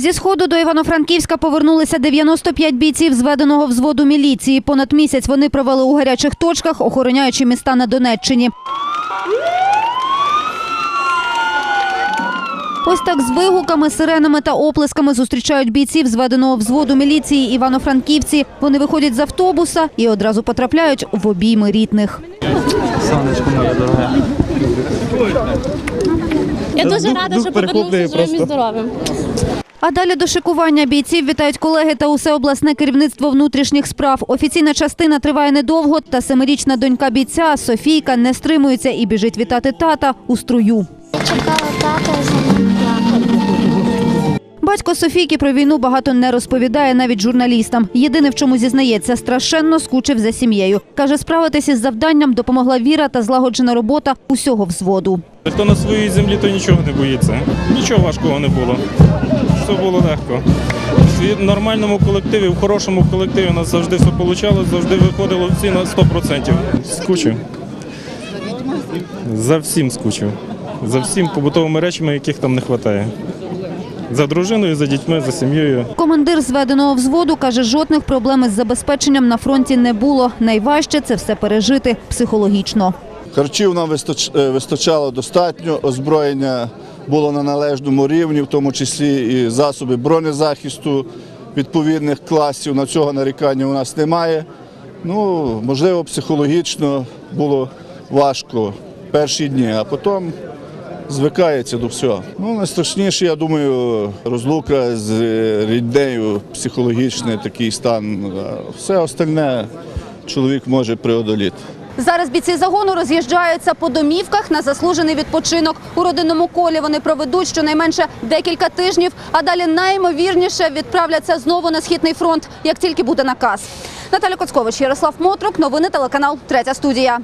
Зі сходу до Івано-Франківська повернулися 95 бійців зведеного взводу міліції. Понад місяць вони провели у гарячих точках, охороняючи міста на Донеччині. Ось так з вигуками, сиренами та оплесками зустрічають бійців зведеного взводу міліції Івано-Франківці. Вони виходять з автобуса і одразу потрапляють в обійми рідних. Сонечко моє дороге. Я дуже рада, що повернувся живим і здоровим. А далі до шикування бійців вітають колеги та усе обласне керівництво внутрішніх справ. Офіційна частина триває недовго, та семирічна донька бійця Софійка не стримується і біжить вітати тата у струю. Чекала Батько Софійки про війну багато не розповідає навіть журналістам. Єдине, в чому зізнається, страшенно скучив за сім'єю. Каже, справитися з завданням допомогла віра та злагоджена робота усього взводу. Хто на своїй землі, то нічого не боїться. Нічого важкого не було. Все було легко. В нормальному колективі, в хорошому колективі у нас завжди все вийшло, завжди виходило всі на 100%. Скучив. За всім скучив. За всім побутовими речами, яких там не вистачає. За дружиною, за дітьми, за сім'єю. Командир зведеного взводу каже, жодних проблем із забезпеченням на фронті не було. Найважче це все пережити психологічно. Харчів нам е, вистачало достатньо, озброєння було на належному рівні, в тому числі і засоби бронезахисту відповідних класів. На цього нарікання у нас немає. Ну, можливо, психологічно було важко перші дні, а потім звикається до всього. Ну, найстрашніше, я думаю, розлука з е, ріднею, психологічний такий стан. Все остальне чоловік може преодоліти. Зараз бійці загону роз'їжджаються по домівках на заслужений відпочинок. У родинному колі вони проведуть щонайменше декілька тижнів, а далі найімовірніше відправляться знову на східний фронт, як тільки буде наказ. Наталя Коцкович, Ярослав Мотрук, новини телеканал Третя студія.